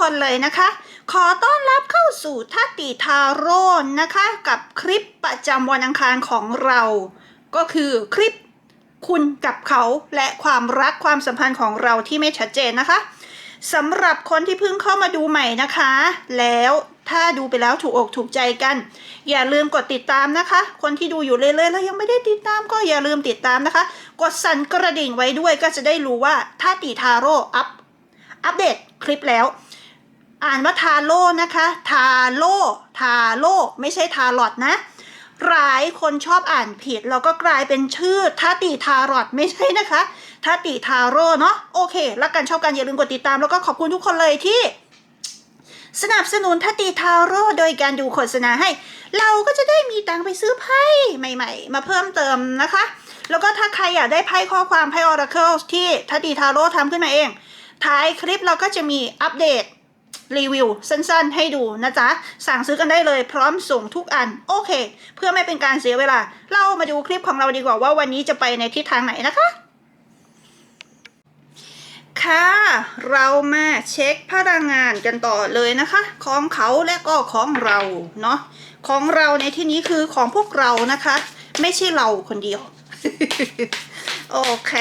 คนเลยนะคะ ขอต้อนรับเข้าสู่ทัตติทาโร่นะคะ กับคลิปประจำวันอังคารของเรา ก็คือคลิปคุณกับเขาและความรักความสัมพันธ์ของเราที่ไม่ชัดเจนนะคะสำหรับคนที่เพิ่งเข้ามาดูใหม่นะคะ แล้วถ้าดูไปแล้วถูกอกถูกใจกัน อย่าลืมกดติดตามนะคะ คนที่ดูอยู่เรื่อยๆแล้วยังไม่ได้ติดตามก็อย่าลืมติดตามนะคะ กดสั่นกระดิ่งไว้ด้วยก็จะได้รู้ว่าท่าตีทาโร่อัพอัปเดตคลิปแล้ว อ่านว่าทาโร่นะคะ ทาโร่ทาโร่ไม่ใช่ทาลอดนะหลายคนชอบอ่านผิด แล้วก็กลายเป็นชื่อทาติทารอดไม่ใช่นะคะทาติทาโร่เนาะโอเคแล้วกันชอบกันอย่าลืมกดติดตามแล้วก็ขอบคุณทุกคนเลยที่ สนับสนุนทัตติทาโร่โดยการดูโฆษณาให้ เราก็จะได้มีตังไปซื้อไพ่ใหม่ ๆ มาเพิ่มเติมนะคะ แล้วก็ถ้าใครอยากได้ไพ่ข้อความไพ่ Oracle ที่ทัตติทาโร่ทำขึ้นมาเอง ท้ายคลิปเราก็จะมีอัปเดต รีวิวสั้นๆ ให้ดูนะจ๊ะ สั่งซื้อกันได้เลยพร้อมส่งทุกอัน โอเค เพื่อไม่เป็นการเสียเวลา เรามาดูคลิปของเราดีกว่าว่าวันนี้จะไปในทิศทางไหนนะคะค่ะเรามาเช็คพลังงานกันต่อเลยนะคะ ของเขาและก็ของเราเนาะของเราในที่นี้คือของพวกเรานะคะ ไม่ใช่เราคนเดียว โอเค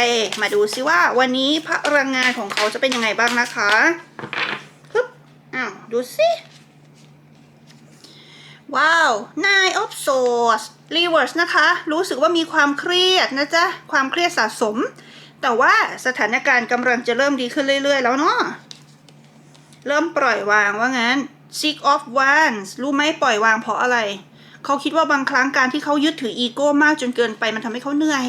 มาดูซิว่าวันนี้พลังงานของเขาจะเป็นยังไงบ้างนะคะ อ้าวดูสิว้าว Nine of Swords Reverse นะคะ รู้สึกว่ามีความเครียดนะจ๊ะ ความเครียดสะสม แต่ว่าสถานการณ์กำลังจะเริ่มดีขึ้นเรื่อย ๆ แล้วเนาะ เริ่มปล่อยวางว่างั้น Six of Wands รู้ไหมปล่อยวางเพราะอะไร เขาคิดว่าบางครั้งการที่เขายึดถืออีโก้มากจนเกินไปมันทำให้เขาเหนื่อย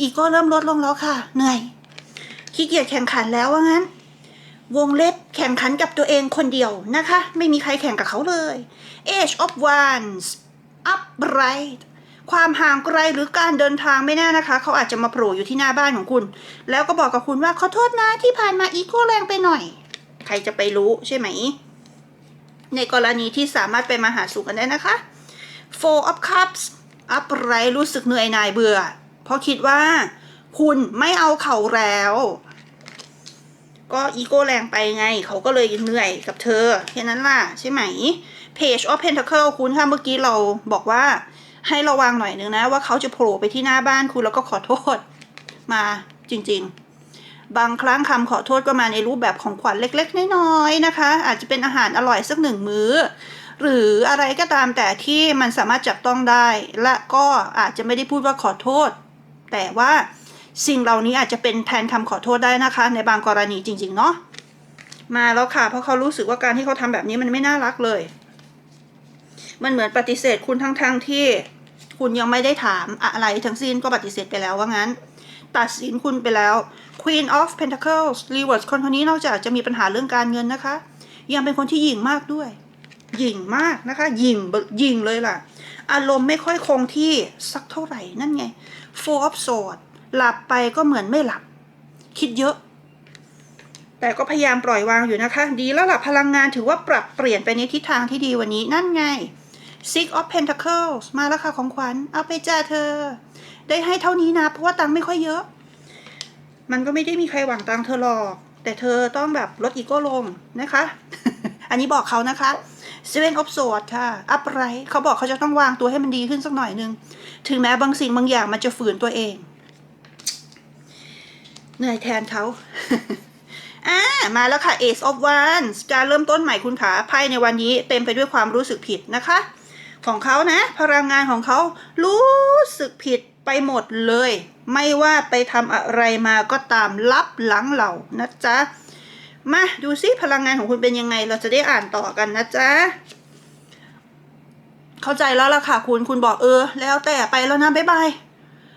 อีโก้เริ่มลดลงแล้วค่ะ เหนื่อย ขี้เกียจแข่งขันแล้วว่างั้น วงเล็บแข่งขันกับตัวเองคนเดียวนะคะ ไม่มีใครแข่งกับเขาเลย Age of Wands upright ความห่างไกลหรือการเดินทางไม่แน่นะคะ เขาอาจจะมาโผล่อยู่ที่หน้าบ้านของคุณ แล้วก็บอกกับคุณว่าขอโทษนะที่ผ่านมาอีโก้แรงไปหน่อย ใครจะไปรู้ใช่ไหม ในกรณีที่สามารถไปมาหาสู่กันได้นะคะ Four of Cups upright รู้สึกเหนื่อยหน่ายเบื่อ เพราะคิดว่า คุณไม่เอาเขาแล้ว ก็อีโก้แรงไปไง เขาก็เลยเหนื่อยกับเธอแค่นั้นล่ะใช่ไหม Page of Pentacle คุณค่ะเมื่อกี้เราบอกว่าให้ระวังหน่อยนึงนะ ว่าเขาจะโผล่ไปที่หน้าบ้านคุณแล้วก็ขอโทษมาจริงๆ บางครั้งคำขอโทษก็มาในรูปแบบของขวัญเล็กๆ น้อยๆนะคะ อาจจะเป็นอาหารอร่อยสักหนึ่งมื้อ หรืออะไรก็ตามแต่ที่มันสามารถจับต้องได้ และก็อาจจะไม่ได้พูดว่าขอโทษ แต่ว่า สิ่งเหล่านี้อาจจะเป็นแทนคำขอโทษได้นะคะ ในบางกรณีจริง ๆ เนาะมาแล้วค่ะ เพราะเขารู้สึกว่าการที่เขาทำแบบนี้มันไม่น่ารักเลย มันเหมือนปฏิเสธคุณทั้งๆทที่คุณยังไม่ได้ถามอะไรทั้งสิ้นก็ปฏิเสธไปแล้วว่างั้น ตัดสินคุณไปแล้ว Queen of Pentacles Reverse คนคนนี้นอกจากจะมีปัญหาเรื่องการเงินนะคะ ยังเป็นคนที่หยิ่งมากด้วยหยิ่งมากนะคะหยิ่งหยิ่งเลยล่ะ อารมณ์ไม่ค่อยคงที่สักเท่าไหร่นั่นไง Four of Swords หลับไปก็เหมือนไม่หลับ คิดเยอะ แต่ก็พยายามปล่อยวางอยู่นะคะ ดีแล้วหล่ะพลังงานถือว่าปรับเปลี่ยนไปในทิศทางที่ดีวันนี้นั่นไง Six of Pentacles มาแล้วค่ะของขวัญ เอาไปจ้าเธอ ได้ให้เท่านี้นะ เพราะว่าตังค์ไม่ค่อยเยอะ มันก็ไม่ได้มีใครหวังตังค์เธอหรอก แต่เธอต้องแบบลดอีโก้ลงนะคะ อันนี้บอกเขานะคะ Seven of Swords ค่ะ upright เขาบอกเขาจะต้องวางตัวให้มันดีขึ้นสักหน่อยนึง ถึงแม้บางสิ่งบางอย่างมันจะฝืนตัวเอง เหนื่อยแทนเขาอ่ามาแล้วค่ะ Ace of Wands การเริ่มต้นใหม่คุณขาไพ่ในวันนี้เต็มไปด้วยความรู้สึกผิดนะคะ ของเขานะ พลังงานของเขารู้สึกผิดไปหมดเลย ไม่ว่าไปทำอะไรมาก็ตามลับหลังเรานะจ๊ะ มาดูซิพลังงานของคุณเป็นยังไง เราจะได้อ่านต่อกันนะจ๊ะ เข้าใจแล้วล่ะค่ะคุณคุณบอกเออ แล้วแต่ไปแล้วนะบ๊ายบาย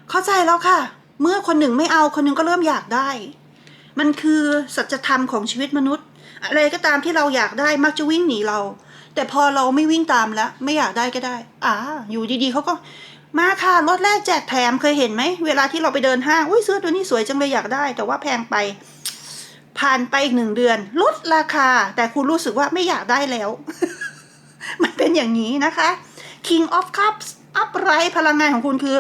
เข้าใจแล้วค่ะ เมื่อคนหนึ่งไม่เอาคนหนึ่งก็เริ่มอยากได้ มันคือสัจธรรมของชีวิตมนุษย์ อะไรก็ตามที่เราอยากได้มักจะวิ่งหนีเรา แต่พอเราไม่วิ่งตามแล้วไม่อยากได้ก็ได้ อ่า อยู่ดีๆเขาก็มาค่ะรถแรกแจกแถมเคยเห็นไหม เวลาที่เราไปเดินห้างอุ้ยเสื้อตัวนี้สวยจังเลยอยากได้ แต่ว่าแพงไป ผ่านไปอีกหนึ่งเดือน ลดราคา แต่คุณรู้สึกว่าไม่อยากได้แล้ว มันเป็นอย่างนี้นะคะ King of Cups อัพไรพลังงานของคุณคือ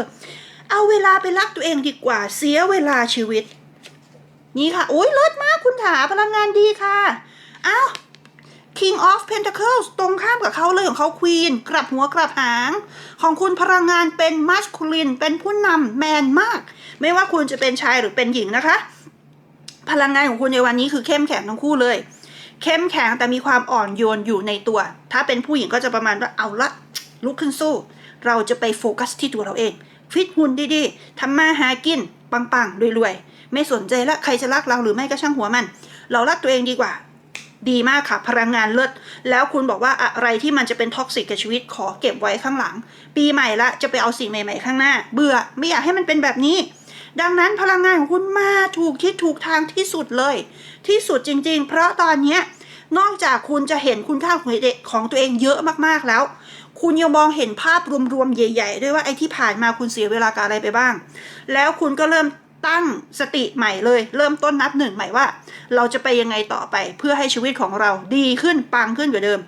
เอาเวลาไปรักตัวเองดีกว่าเสียเวลาชีวิต นี่ค่ะโอ้ยเลิศมากคุณถาพลังงานดีค่ะอ้าว King of Pentacles ตรงข้ามกับเขาเลยของเขา Queen กลับหัวกลับหาง ของคุณพลังงานเป็น Masculine เป็นผู้นำแมนมาก ไม่ว่าคุณจะเป็นชายหรือเป็นหญิงนะคะ พลังงานของคุณในวันนี้คือเข้มแข็งทั้งคู่เลย เข้มแข็งแต่มีความอ่อนโยนอยู่ในตัว ถ้าเป็นผู้หญิงก็จะประมาณว่าเอาละลุกขึ้นสู้ เราจะไปโฟกัสที่ตัวเราเอง ฟิตหุ่นดีๆทำมาหากินปังๆรวยๆ ไม่สนใจละใครจะรักเราหรือไม่ก็ช่างหัวมัน เรารักตัวเองดีกว่า ดีมากค่ะ พลังงานเลิศแล้วคุณบอกว่าอะไรที่มันจะเป็นท็อกซิกกับชีวิตขอเก็บไว้ข้างหลัง ปีใหม่ละจะไปเอาสิ่งใหม่ ๆ ข้างหน้า เบื่อไม่อยากให้มันเป็นแบบนี้ ดังนั้นพลังงานของคุณมาถูกที่ถูกทางที่สุดเลย ที่สุดจริง ๆ เพราะตอนเนี้ยนอกจากคุณจะเห็นคุณค่าของเด็กของตัวเองเยอะมากๆแล้ว คุณยังมองเห็นภาพรวมๆใหญ่ ๆ ด้วยว่าไอ้ที่ผ่านมาคุณเสียเวลากับอะไรไปบ้าง แล้วคุณก็เริ่มตั้งสติใหม่เลย เริ่มต้นนับหนึ่งใหม่ว่า เราจะไปยังไงต่อไป เพื่อให้ชีวิตของเราดีขึ้นปังขึ้นกว่าเดิม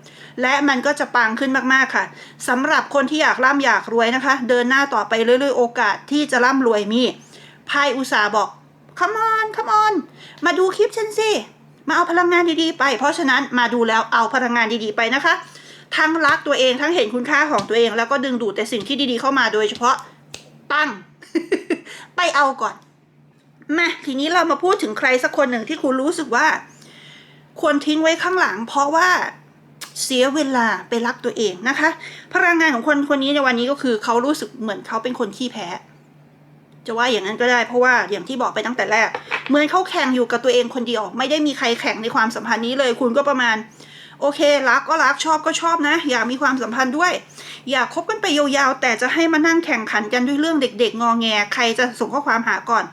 และมันก็จะปังขึ้นมากๆค่ะสำหรับคนที่อยากร่ำอยากรวยนะคะ เดินหน้าต่อไปเรื่อยๆโอกาสที่จะร่ำรวยมีไพ่อุตสาบอก come on come on มาดูคลิปฉันสิมาเอาพลังงานดีๆไป เพราะฉะนั้นมาดูแล้วเอาพลังงานดีๆไปนะคะ ทั้งรักตัวเองทั้งเห็นคุณค่าของตัวเอง แล้วก็ดึงดูดแต่สิ่งที่ดีๆเข้ามาโดยเฉพาะตั้ง ไปเอาก่อนมาทีนี้เรามาพูดถึงใครสักคนหนึ่งที่คุณรู้สึกว่า ควรทิ้งไว้ข้างหลัง เพราะว่าเสียเวลาไปรักตัวเองนะคะ พลังงานของคนคนนี้ในวันนี้ก็คือเขารู้สึกเหมือนเขาเป็นคนขี้แพ้ จะว่าอย่างนั้นก็ได้เพราะว่าอย่างที่บอกไปตั้งแต่แรก เหมือนเขาแข่งอยู่กับตัวเองคนเดียว ไม่ได้มีใครแข่งในความสัมพันธ์นี้เลย คุณก็ประมาณ โอเค รักก็รักชอบก็ชอบนะ อยากมีความสัมพันธ์ด้วย อยากคบกันไปยาวๆ แต่จะให้มานั่งแข่งขันกันด้วยเรื่องเด็ก ๆ งอแง ใครจะส่งข้อความหาก่อน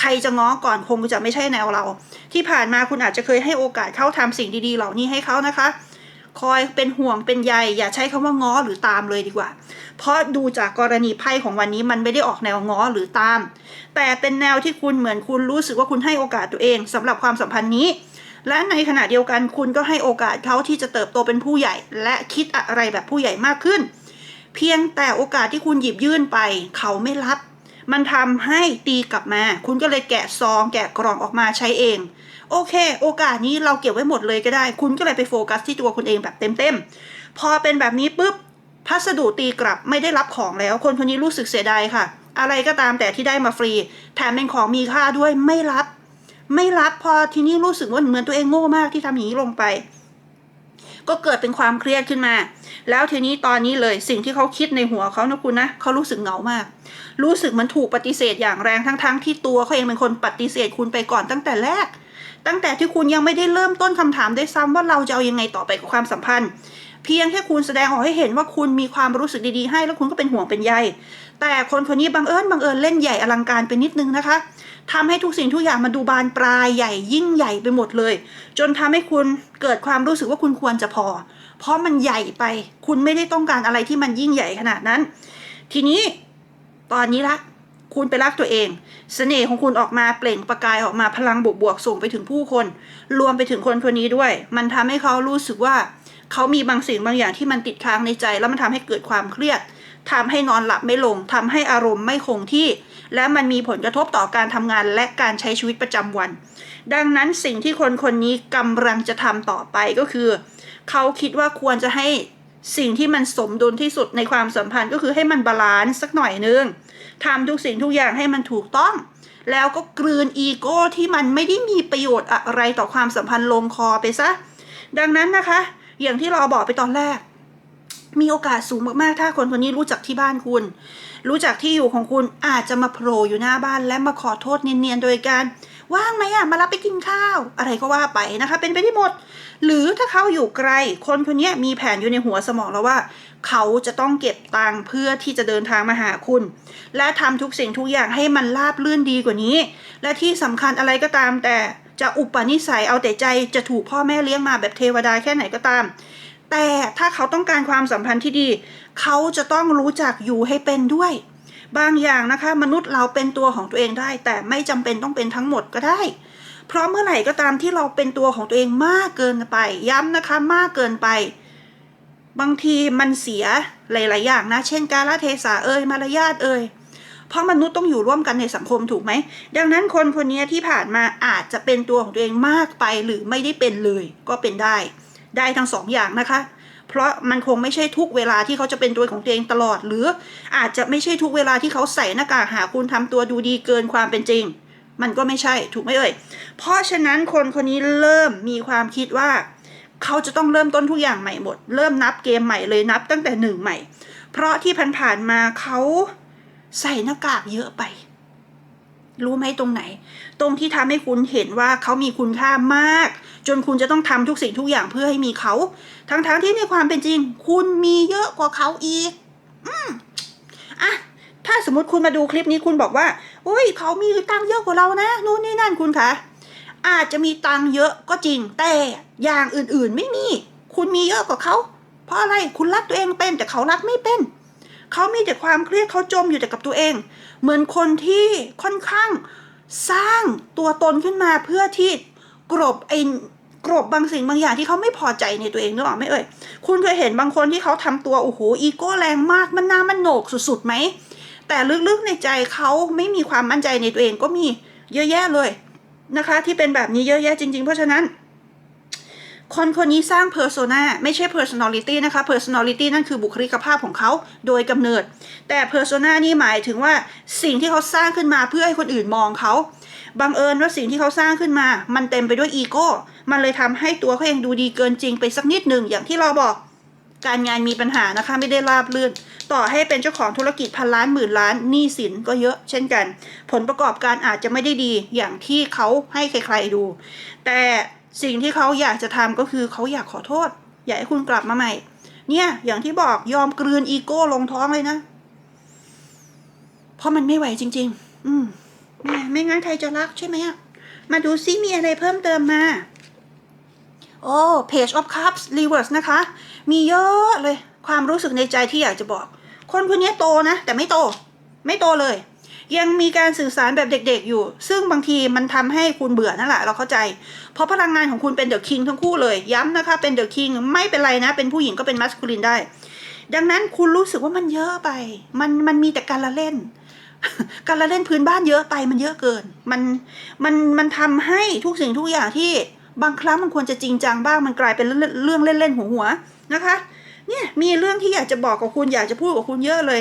ใครจะง้อก่อนคงจะไม่ใช่แนวเรา ที่ผ่านมาคุณอาจจะเคยให้โอกาสเขาทำสิ่งดีๆ เหล่านี้ให้เขานะคะ คอยเป็นห่วงเป็นใยอย่าใช้คำว่าง้อหรือตามเลยดีกว่า เพราะดูจากกรณีไพ่ของวันนี้มันไม่ได้ออกแนวง้อหรือตาม แต่เป็นแนวที่คุณเหมือนคุณรู้สึกว่าคุณให้โอกาสตัวเองสำหรับความสัมพันธ์นี้ และในขณะเดียวกันคุณก็ให้โอกาสเขาที่จะเติบโตเป็นผู้ใหญ่ และคิดอะไรแบบผู้ใหญ่มากขึ้น เพียงแต่โอกาสที่คุณหยิบยื่นไป เขาไม่รับ มันทำให้ตีกลับมา คุณก็เลยแกะซองแกะกล่องออกมาใช้เองโอเค โอกาสนี้เราเก็บไว้หมดเลยก็ได้ คุณก็เลยไปโฟกัสที่ตัวคุณเองแบบเต็มๆ พอเป็นแบบนี้ปุ๊บ พัสดุตีกลับไม่ได้รับของแล้ว คนคนนี้รู้สึกเสียดายค่ะ อะไรก็ตามแต่ที่ได้มาฟรี แถมเป็นของมีค่าด้วยไม่รับ ไม่รับพอทีนี้รู้สึกว่าเหมือนตัวเองโง่มากที่ทำอย่างนี้ลงไป ก็เกิดเป็นความเครียดขึ้นมา แล้วทีนี้ตอนนี้เลยสิ่งที่เขาคิดในหัวเขานะคุณนะเขารู้สึกเหงามาก รู้สึกมันถูกปฏิเสธอย่างแรงทั้งๆทที่ตัวเขาเองเป็นคนปฏิเสธคุณไปก่อนตั้งแต่แรก ตั้งแต่ที่คุณยังไม่ได้เริ่มต้นคำถามด้วยซ้ำว่าเราจะเอายังไงต่อไปกับความสัมพันธ์เพียงแค่คุณแสดงออกให้เห็นว่าคุณมีความรู้สึกดีๆให้แล้วคุณก็เป็นห่วงเป็นใย แต่คนคนนี้บังเอิญบังเอิญเล่นใหญ่อลังการไปนิดนึงนะคะ ทำให้ทุกสิ่งทุกอย่างมันดูบานปลายใหญ่ยิ่งใหญ่ไปหมดเลย จนทำให้คุณเกิดความรู้สึกว่าคุณควรจะพอ เพราะมันใหญ่ไป คุณไม่ได้ต้องการอะไรที่มันยิ่งใหญ่ขนาดนั้น ทีนี้ตอนนี้ละคุณไปรักตัวเองเสน่ห์ของคุณออกมาเปล่งประกายออกมาพลังบวกๆส่งไปถึงผู้คน รวมไปถึงคนคนนี้ด้วย มันทำให้เขารู้สึกว่า เขามีบางสิ่งบางอย่างที่มันติดค้างในใจ แล้วมันทำให้เกิดความเครียดทำให้นอนหลับไม่ลงทำให้อารมณ์ไม่คงที่ และมันมีผลกระทบต่อการทำงานและการใช้ชีวิตประจำวัน ดังนั้นสิ่งที่คนคนนี้กำลังจะทำต่อไปก็คือ เขาคิดว่าควรจะให้สิ่งที่มันสมดุลที่สุดในความสัมพันธ์ก็คือให้มันบาลานซ์สักหน่อยนึงทำทุกสิ่งทุกอย่างให้มันถูกต้อง แล้วก็กลืนอีโก้ที่มันไม่ได้มีประโยชน์อะไรต่อความสัมพันธ์ลงคอไปซะ ดังนั้นนะคะ อย่างที่เราบอกไปตอนแรก มีโอกาสสูงมากๆ ถ้าคนคนนี้รู้จักที่บ้านคุณ รู้จักที่อยู่ของคุณอาจจะมาโผล่อยู่หน้าบ้านและมาขอโทษเนียนๆ โดยการว่างไหมอะมารับไปกินข้าว อะไรก็ว่าไปนะคะ เป็นไปได้หมด หรือถ้าเขาอยู่ไกล คนคนนี้มีแผนอยู่ในหัวสมองแล้วว่า เขาจะต้องเก็บตังค์เพื่อที่จะเดินทางมาหาคุณ และทำทุกสิ่งทุกอย่างให้มันราบลื่นดีกว่านี้ และที่สำคัญอะไรก็ตามแต่จะอุปนิสัยเอาแต่ใจจะถูกพ่อแม่เลี้ยงมาแบบเทวดาแค่ไหนก็ตาม แต่ถ้าเขาต้องการความสัมพันธ์ที่ดี เขาจะต้องรู้จักอยู่ให้เป็นด้วย บางอย่างนะคะ มนุษย์เราเป็นตัวของตัวเองได้ แต่ไม่จำเป็นต้องเป็นทั้งหมดก็ได้ เพราะเมื่อไหร่ก็ตามที่เราเป็นตัวของตัวเองมากเกินไป ย้ำนะคะมากเกินไป บางทีมันเสียหลาย ๆ อย่างนะ เช่น การละเทศะเอ่ยมารยาทเอ่ยเพราะมนุษย์ต้องอยู่ร่วมกันในสังคมถูกไหม ดังนั้นคนคนนี้ที่ผ่านมาอาจจะเป็นตัวของตัวเองมากไปหรือไม่ได้เป็นเลยก็เป็นได้ ได้ทั้งสองอย่างนะคะ เพราะมันคงไม่ใช่ทุกเวลาที่เขาจะเป็นตัวของตัวเองตลอด หรืออาจจะไม่ใช่ทุกเวลาที่เขาใส่หน้ากากหาคุณทำตัวดูดีเกินความเป็นจริง มันก็ไม่ใช่ถูกไหมเอ่ย เพราะฉะนั้นคนคนนี้เริ่มมีความคิดว่าเขาจะต้องเริ่มต้นทุกอย่างใหม่หมด เริ่มนับเกมใหม่เลยนับตั้งแต่หนึ่งใหม่ เพราะที่ผ่านๆมาเขาใส่หน้ากากเยอะไป รู้ไหมตรงไหน ตรงที่ทำให้คุณเห็นว่าเขามีคุณค่ามาก จนคุณจะต้องทำทุกสิ่งทุกอย่างเพื่อให้มีเขา ทั้งๆทที่ในความเป็นจริง คุณมีเยอะกว่าเขาอีก อืมอะถ้าสมมติคุณมาดูคลิปนี้คุณบอกว่าอุ้ยเขามีตังเยอะกว่าเรานะนู่นนี่นั่นคุณคะอาจจะมีตังเยอะก็จริงแต่อย่างอื่นๆไม่มี คุณมีเยอะกว่าเขา เพราะอะไรคุณรักตัวเองเป็นแต่เขารักไม่เป็น มีแต่ความเครียดเขาจมอยู่แต่กับตัวเอง เหมือนคนที่ค่อนข้างสร้างตัวตนขึ้นมาเพื่อที่กรบไอ้กรบบางสิ่งบางอย่างที่เขาไม่พอใจในตัวเองนึกออกไหมเอ่ย คุณเคยเห็นบางคนที่เขาทำตัวโอ้โหอีโก้แรงมากมันหน้ามันโหนกสุดๆไหม แต่ลึกๆในใจเขาไม่มีความมั่นใจในตัวเองก็มีเยอะแยะเลยนะคะ ที่เป็นแบบนี้เยอะแยะจริง ๆ เพราะฉะนั้น คนคนนี้สร้าง persona ไม่ใช่ personality นะคะ personality นั่นคือบุคลิกภาพของเขาโดยกำเนิด แต่ persona นี่หมายถึงว่าสิ่งที่เขาสร้างขึ้นมาเพื่อให้คนอื่นมองเขาบังเอิญว่าสิ่งที่เขาสร้างขึ้นมา มันเต็มไปด้วยอีโก้ มันเลยทำให้ตัวเขาเองดูดีเกินจริงไปสักนิดหนึ่งอย่างที่เราบอกการงานมีปัญหานะคะไม่ได้ราบรื่น ต่อให้เป็นเจ้าของธุรกิจพันล้านหมื่นล้านหนี้สินก็เยอะเช่นกัน ผลประกอบการอาจจะไม่ได้ดีอย่างที่เขาให้ใครๆดู แต่ สิ่งที่เขาอยากจะทำก็คือเขาอยากขอโทษ อยากให้คุณกลับมาใหม่ เนี่ย อย่างที่บอกยอมกลืนอีโก้ลงท้องเลยนะ เพราะมันไม่ไหวจริง ๆ อืมแม่ไม่งั้นใครจะรักใช่ไหมอะมาดูซิมีอะไรเพิ่มเติมมา โอ้ Page of Cups Reverse นะคะ มีเยอะเลยความรู้สึกในใจที่อยากจะบอก คนคนนี้โตนะ แต่ไม่โต ไม่โตเลย ยังมีการสื่อสารแบบเด็กๆอยู่ ซึ่งบางทีมันทำให้คุณเบื่อนั่นแหละเราเข้าใจ เพราะพลังงานของคุณเป็นเดอะคิงทั้งคู่เลย ย้ำนะคะเป็นเดอะคิงไม่เป็นไรนะ เป็นผู้หญิงก็เป็นมัสคูลินได้ ดังนั้นคุณรู้สึกว่ามันเยอะไป มันมันมีแต่การละเล่น การละเล่นพื้นบ้านเยอะไปมันเยอะเกิน มันมันมันทำให้ทุกสิ่งทุกอย่างที่บางครั้งมันควรจะจริงจังบ้างมันกลายเป็นเรื่องเล่นๆหัวหัวนะคะ เนี่ยมีเรื่องที่อยากจะบอกกับคุณอยากจะพูดกับคุณเยอะเลย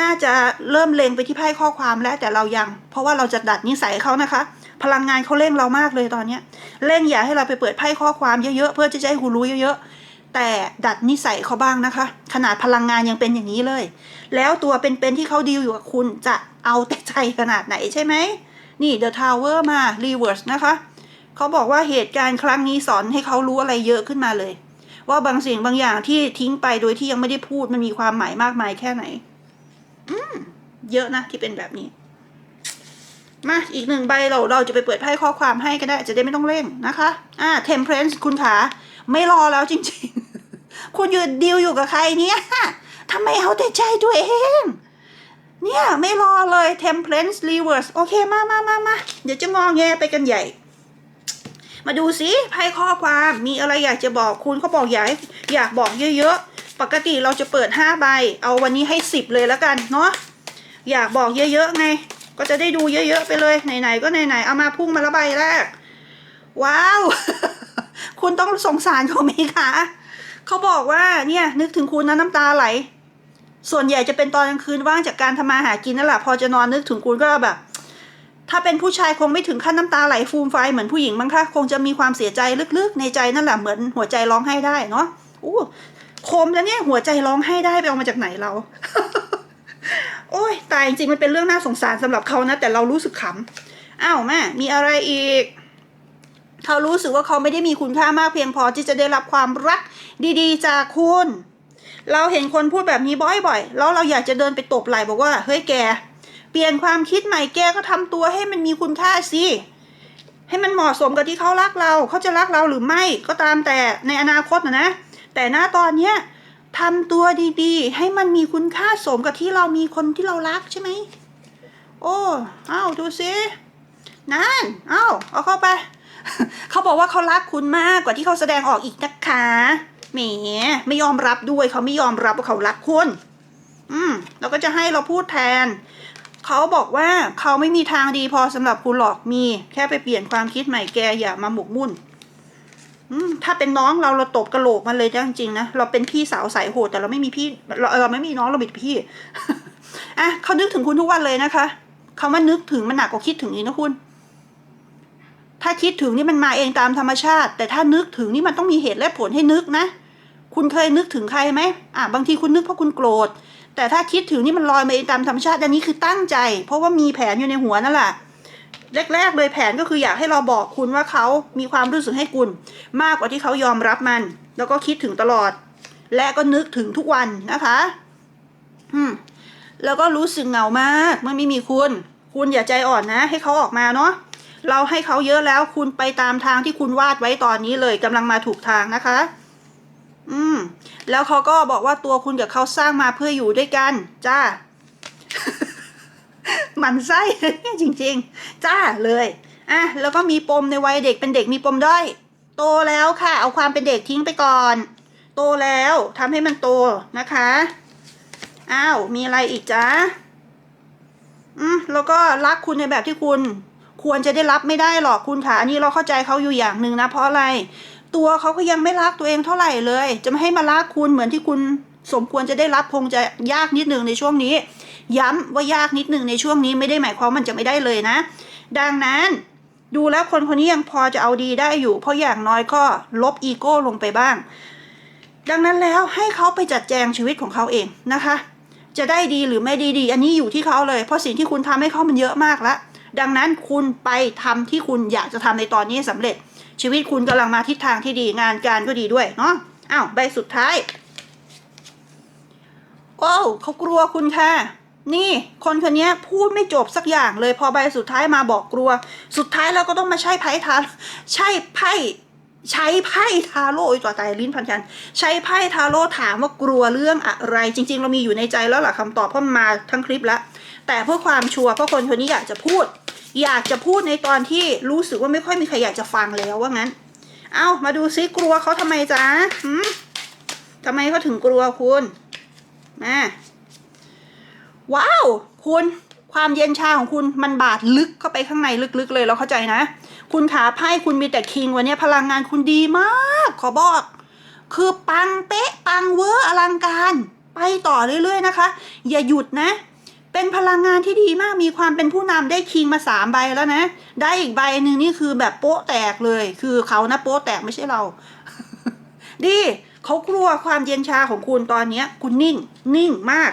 น่าจะเริ่มเล็งไปที่ไพ่ข้อความแล้วแต่เรายัง เพราะว่าเราจะดัดนิสัยเขานะคะ พลังงานเขาเร่งเรามากเลยตอนเนี้ยเร่งอย่าให้เราไปเปิดไพ่ข้อความเยอะๆเพื่อจะให้คุณรู้เยอะๆแต่ดัดนิสัยเขาบ้างนะคะ ขนาดพลังงานยังเป็นอย่างนี้เลย แล้วตัวเป็นๆที่เขาดีลอยู่กับคุณจะเอาแต่ใจขนาดไหนใช่ไหมนี่ The Tower มา Reverse นะคะเขาบอกว่าเหตุการณ์ครั้งนี้สอนให้เขารู้อะไรเยอะขึ้นมาเลย ว่าบางสิ่งบางอย่างที่ทิ้งไปโดยที่ยังไม่ได้พูดมันมีความหมายมากมายแค่ไหน อืมเยอะนะที่เป็นแบบนี้ มาอีกหนึ่งใบเราเราจะไปเปิดไพ่ข้อความให้ก็ได้จะได้ไม่ต้องเร่งนะคะ อ่า Temperance คุณขาไม่รอแล้วจริง ๆ คุณอยู่ดีลอยู่กับใครเนี่ยทำไมเอาแต่ใจตัวเอง เนี่ย ไม่รอเลย Temperance Reverse โอเคมามามามาเดี๋ยวจะงองแงไปกันใหญ่มาดูสิไพ่ข้อความมีอะไรอยากจะบอกคุณเขาบอกอยากอยากบอกเยอะๆ ปกติเราจะเปิดห้าใบ เอาวันนี้ให้สิบเลยแล้วกันเนาะ อยากบอกเยอะๆไง ก็จะได้ดูเยอะๆไปเลย ไหนๆก็ไหนๆ เอามาพุ่งมาละใบแรก ว้าว คุณต้องสงสารเขาไหมคะ เขาบอกว่าเนี่ยนึกถึงคุณนะน้ำตาไหล ส่วนใหญ่จะเป็นตอนกลางคืนว่างจากการทำมาหากินนั่นแหละ พอจะนอนนึกถึงคุณก็แบบ ถ้าเป็นผู้ชายคงไม่ถึงขั้นน้ำตาไหลฟูมไฟเหมือนผู้หญิงมั้งคะ คงจะมีความเสียใจลึกๆ ในใจนั่นแหละ เหมือนหัวใจร้องไห้ได้เนาะอู้ มแล้วเนี่ยหัวใจร้องไห้ได้ไปเอามาจากไหนเรา โอ้ยตายจริงมันเป็นเรื่องน่าสงสารสำหรับเขานะแต่เรารู้สึกขำอ้าวแม่มีอะไรอีกเขารู้สึกว่าเขาไม่ได้มีคุณค่ามากเพียงพอที่จะได้รับความรักดีๆ จากคุณ เราเห็นคนพูดแบบนี้บ่อยๆ แล้วเราอยากจะเดินไปตบไหล่บอกว่า เฮ้ยแก เปลี่ยนความคิดใหม่แกก็ทำตัวให้มันมีคุณค่าสิ ให้มันเหมาะสมกับที่เขารักเรา เขาจะรักเราหรือไม่ก็ตามแต่ในอนาคตนะนะ แต่หน้าตอนเนี้ยทำตัวดีๆ ให้มันมีคุณค่าสมกับที่เรามีคนที่เรารักใช่ไหม โอ้ เอ้าดูสินั่น เอ้าเอาเข้าไป เขาบอกว่าเขารักคุณมากกว่าที่เขาแสดงออกอีกนะคะแหมไม่ยอมรับด้วยเขาไม่ยอมรับว่าเขารักคุณ อืมเราก็จะให้เราพูดแทน เขาบอกว่าเขาไม่มีทางดีพอสำหรับคุณหรอกมี แค่ไปเปลี่ยนความคิดใหม่แกอย่ามาหมกมุ่น ถ้าเป็นน้องเราเราตบกระโหลกมันเลยจริงๆนะเราเป็นพี่สาวสายโหดแต่เราไม่มีพี่เราเราไม่มีน้องเรามีแต่พี่อะเขานึกถึงคุณทุกวันเลยนะคะคำว่านึกถึงมันหนักกว่าคิดถึงอีกนะคุณ ถ้าคิดถึงนี่มันมาเองตามธรรมชาติ แต่ถ้านึกถึงนี่มันต้องมีเหตุและผลให้นึกนะ คุณเคยนึกถึงใครไหมอะบางทีคุณนึกเพราะคุณโกรธ แต่ถ้าคิดถึงนี่มันลอยมาเองตามธรรมชาติอันนี้คือตั้งใจ เพราะว่ามีแผนอยู่ในหัวนั่นแหละ แรกๆเลยแผนก็คืออยากให้เราบอกคุณว่าเขามีความรู้สึกให้คุณ มากกว่าที่เขายอมรับมัน แล้วก็คิดถึงตลอด และก็นึกถึงทุกวันนะคะอืมแล้วก็รู้สึกเหงามากเมื่อไม่มีคุณ คุณอย่าใจอ่อนนะ ให้เขาออกมาเนาะเราให้เขาเยอะแล้วคุณไปตามทางที่คุณวาดไว้ตอนนี้เลยกำลังมาถูกทางนะคะ อืม แล้วเขาก็บอกว่าตัวคุณกับเขาสร้างมาเพื่ออยู่ด้วยกัน จ้า หมันไส้จริง ๆ จ้าเลยอะแล้วก็มีปมในวัยเด็กเป็นเด็กมีปมด้อยโตแล้วค่ะ เอาความเป็นเด็กทิ้งไปก่อน โตแล้วทำให้มันโตนะคะอ้าวมีอะไรอีกจ๊ะอืมแล้วก็รักคุณในแบบที่คุณควรจะได้รับไม่ได้หรอกคุณค่ะอันนี้เราเข้าใจเขาอยู่อย่างหนึ่งนะเพราะอะไร ตัวเขาก็ยังไม่รักตัวเองเท่าไหร่เลย จะไม่ให้มารักคุณเหมือนที่คุณสมควรจะได้รับคงจะยากนิดหนึ่งในช่วงนี้ ย้ำว่ายากนิดหนึ่งในช่วงนี้ไม่ได้หมายความมันจะไม่ได้เลยนะ ดังนั้นดูแล้วคนคนนี้ยังพอจะเอาดีได้อยู่ เพราะอย่างน้อยก็ลบอีโก้ลงไปบ้าง ดังนั้นแล้วให้เขาไปจัดแจงชีวิตของเขาเองนะคะ จะได้ดีหรือไม่ดีดี อันนี้อยู่ที่เขาเลย เพราะสิ่งที่คุณทำให้เขามันเยอะมากล้วดังนั้นคุณไปทำที่คุณอยากจะทำในตอนนี้สำเร็จ ชีวิตคุณกำลังมาทิศทางที่ดีงานการก็ดีด้วยเนาะอ้าวใบสุดท้าย โอ้เขากลัวคุณค่ะ นี่คนคนนี้พูดไม่จบสักอย่างเลยพอใบสุดท้ายมาบอกกลัว สุดท้ายเราก็ต้องมาใช้ไพ่ทาใช่ไพ่ใช้ไพ่ทาโร่อีกต่อตายลิ้นพันกัน ใช้ไพ่ทาโร่ถามว่ากลัวเรื่องอะไร จริง ๆ เรามีอยู่ในใจแล้วหล่ะคำตอบเพราะมาทั้งคลิปแล้ว แต่เพื่อความชัวร์เพราะคนคนนี้อยากจะพูด อยากจะพูดในตอนที่รู้สึกว่าไม่ค่อยมีใครอยากจะฟังแล้วว่างั้น เอามาดูซิกลัวเขาทำไมจ๊ะทำไมเขาถึงกลัวคุณมา ว้าว คุณความเย็นชาของคุณมันบาดลึกเข้าไปข้างในลึกๆเลยเราเข้าใจนะ คุณขาไพ่คุณมีแต่คิงวันนี้พลังงานคุณดีมาก ขอบอก คือปังเป๊ะปังเวอร์อลังการ ไปต่อเรื่อยๆนะคะ อย่าหยุดนะ เป็นพลังงานที่ดีมากมีความเป็นผู้นำได้คิงมาสามใบแล้วนะ ได้อีกใบหนึ่งนี่คือแบบโป๊ะแตกเลย คือเขานะโป๊ะแตกไม่ใช่เรา ดีเขากลัวความเย็นชาของคุณตอนนี้คุณนิ่ง นิ่งมาก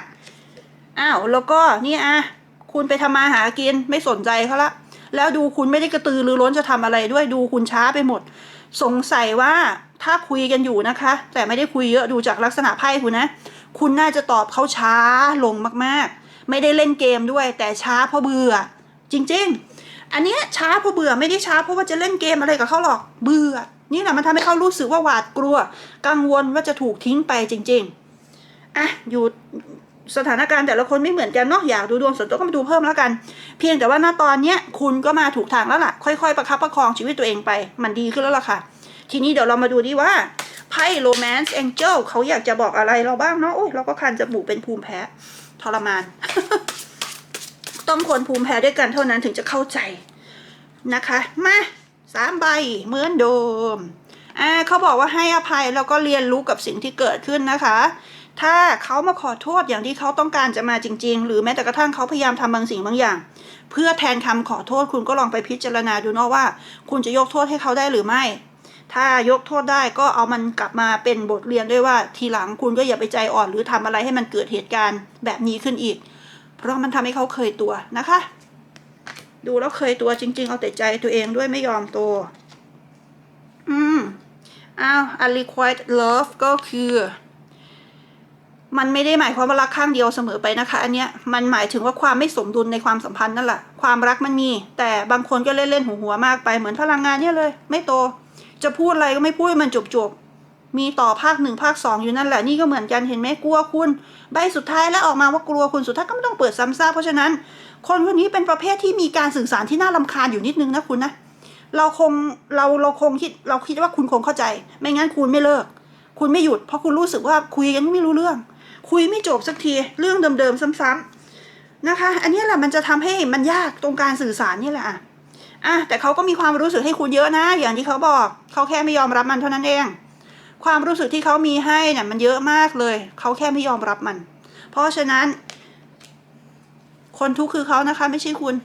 อ้าวแล้วก็นี่อะคุณไปทำมาหากินไม่สนใจเขาละ แล้วดูคุณไม่ได้กระตือรือร้นจะทำอะไรด้วยดูคุณช้าไปหมด สงสัยว่าถ้าคุยกันอยู่นะคะ แต่ไม่ได้คุยเยอะดูจากลักษณะไพ่คุณนะ คุณน่าจะตอบเขาช้าลงมากๆ ไม่ได้เล่นเกมด้วย แต่ช้าเพราะเบื่อ จริง ๆ อันนี้ช้าเพราะเบื่อไม่ได้ช้าเพราะว่าจะเล่นเกมอะไรกับเขาหรอกเบื่อ นี่แหละมันทำให้เขารู้สึกว่าหวาดกลัว กังวลว่าจะถูกทิ้งไปจริง ๆอะอยู่ สถานการณ์แต่ละคนไม่เหมือนกันเนาะอยากดูดวงส่วนตัวก็มาดูเพิ่มแล้วกัน เพียงแต่ว่าณตอนเนี้ยคุณก็มาถูกทางแล้วล่ะ ค่อยๆ ประคับประคองชีวิตตัวเองไป มันดีขึ้นแล้วล่ะค่ะ ทีนี้เดี๋ยวเรามาดูดีว่าไพ่ Romance Angel เขาอยากจะบอกอะไรเราบ้างเนาะโอ้ยเราก็คันจมูกเป็นภูมิแพ้ทรมาน ต้องคนภูมิแพ้ด้วยกันเท่านั้นถึงจะเข้าใจนะคะ มาสามใบเหมือนเดิมอ่าเขาบอกว่าให้อภัยแล้วก็เรียนรู้กับสิ่งที่เกิดขึ้นนะคะ ถ้าเขามาขอโทษอย่างที่เขาต้องการจะมาจริง ๆ หรือแม้แต่กระทั่งเขาพยายามทำบางสิ่งบางอย่าง เพื่อแทนคำขอโทษคุณก็ลองไปพิจารณาดูเนาะว่า คุณจะยกโทษให้เขาได้หรือไม่ ถ้ายกโทษได้ก็เอามันกลับมาเป็นบทเรียนด้วยว่าทีหลังคุณก็อย่าไปใจอ่อน หรือทำอะไรให้มันเกิดเหตุการณ์แบบนี้ขึ้นอีก เพราะมันทำให้เขาเคยตัวนะคะ ดูแล้วเคยตัวจริง ๆ เอาแต่ใจตัวเองด้วยไม่ยอมตัวอืมอ้าว unrequited love ก็คือ มันไม่ได้หมายความว่ารักข้างเดียวเสมอไปนะคะ อันเนี้ยมันหมายถึงว่าความไม่สมดุลในความสัมพันธ์นั่นแหละความรักมันมี แต่บางคนก็เล่นเล่นหัวหัวมากไปเหมือนพลังงานเนี่ยเลย ไม่โต จะพูดอะไรก็ไม่พูดมันจบจบมีต่อภาคหนึ่งภาคสองอยู่นั่นแหละนี่ก็เหมือนกันเห็นไหมกลัวคุณ ใบสุดท้ายแล้วออกมาว่ากลัวคุณสุดท้ายก็ไม่ต้องเปิดซ้ำซากเพราะฉะนั้น คนคนนี้เป็นประเภทที่มีการสื่อสารที่น่ารำคาญอยู่นิดนึงนะคุณนะเราคงเราเราคงคิดเราคิดว่าคุณคงเข้าใจ ไม่งั้นคุณไม่เลิก คุณไม่หยุดเพราะคุณรู้สึกว่าคุยกันไม่รู้เรื่อง คุยไม่จบสักทีเรื่องเดิมๆซ้ำนะคะ อันนี้แหละมันจะทำให้มันยากตรงการสื่อสารนี่แหละอะอะแต่เขาก็มีความรู้สึกให้คุณเยอะนะ อย่างที่เขาบอกเขาแค่ไม่ยอมรับมันเท่านั้นเอง ความรู้สึกที่เขามีให้เนี่ยมันเยอะมากเลยเขาแค่ไม่ยอมรับมัน เพราะฉะนั้น คนทุกข์คือเขานะคะ ไม่ใช่คุณ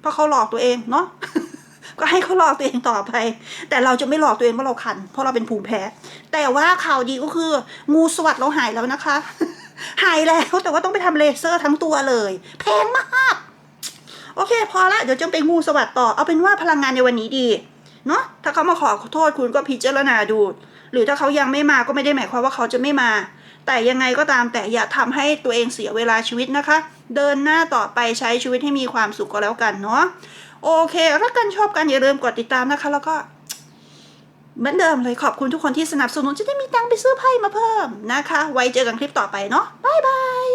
เพราะเขาหลอกตัวเองเนาะ ก็ให้เขาหลอกตัวเองต่อไป แต่เราจะไม่หลอกตัวเองว่าเราคัน เพราะเราเป็นภูมิแพ้ แต่ว่าข่าวดีก็คือ งูสวัสดเราหายแล้วนะคะ หายแล้วแต่ว่าต้องไปทำเลเซอร์ทั้งตัวเลยแพงมากโอเค พอละเดี๋ยวจะไปงูสวัสดต่อเอาเป็นว่าพลังงานในวันนี้ดีเนาะถ้าเขามาขอโทษคุณก็พิจารณาดู หรือถ้าเขายังไม่มาก็ไม่ได้หมายความว่าเขาจะไม่มา แต่ยังไงก็ตามแต่อย่าทำให้ตัวเองเสียเวลาชีวิตนะคะ เดินหน้าต่อไปใช้ชีวิตให้มีความสุขก็แล้วกันเนาะ โอเค รักกันชอบกันอย่าลืมกดติดตามนะคะ แล้วก็ เหมือนเดิมเลยขอบคุณทุกคนที่สนับสนุนจะได้มีตังค์ไปซื้อไพ่มาเพิ่มนะคะ ไว้เจอกันคลิปต่อไปเนาะบายบาย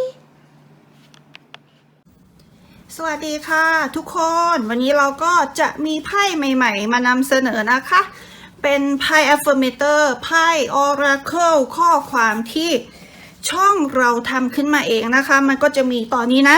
สวัสดีค่ะทุกคนวันนี้เราก็จะมีไพ่ใหม่ ๆ มานำเสนอนะคะ เป็นไพ่ affirmator ไพ่ oracle ข้อความที่ช่องเราทำขึ้นมาเองนะคะ มันก็จะมีตอนนี้นะ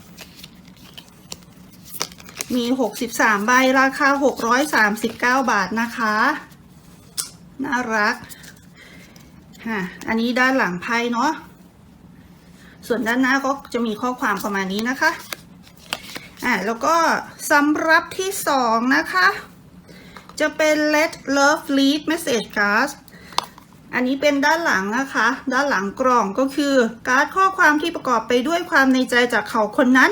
มี 63 ใบ ราคา 639 บาทนะคะ น่ารักฮะอันนี้ด้านหลังไพ่เนาะ ส่วนด้านหน้าก็จะมีข้อความประมาณนี้นะคะ อ่าแล้วก็สำรับที่สองนะคะ จะเป็น let love lead message card อันนี้เป็นด้านหลังนะคะ ด้านหลังกล่องก็คือการ์ดข้อความที่ประกอบไปด้วยความในใจจากเขาคนนั้น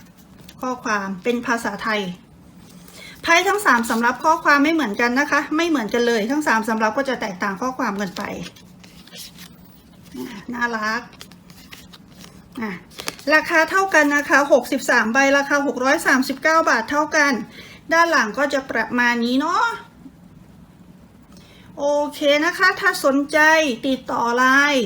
ข้อความเป็นภาษาไทยไพ่ทั้งสามสำรับข้อความไม่เหมือนกันนะคะ ไม่เหมือนกันเลยทั้งสามสำรับก็จะแตกต่างข้อความกันไป น่ารักอะราคาเท่ากันนะคะ 63 ใบราคา 639 บาทเท่ากัน ด้านหลังก็จะประมาณนี้เนาะโอเคนะคะ ถ้าสนใจติดต่อไลน์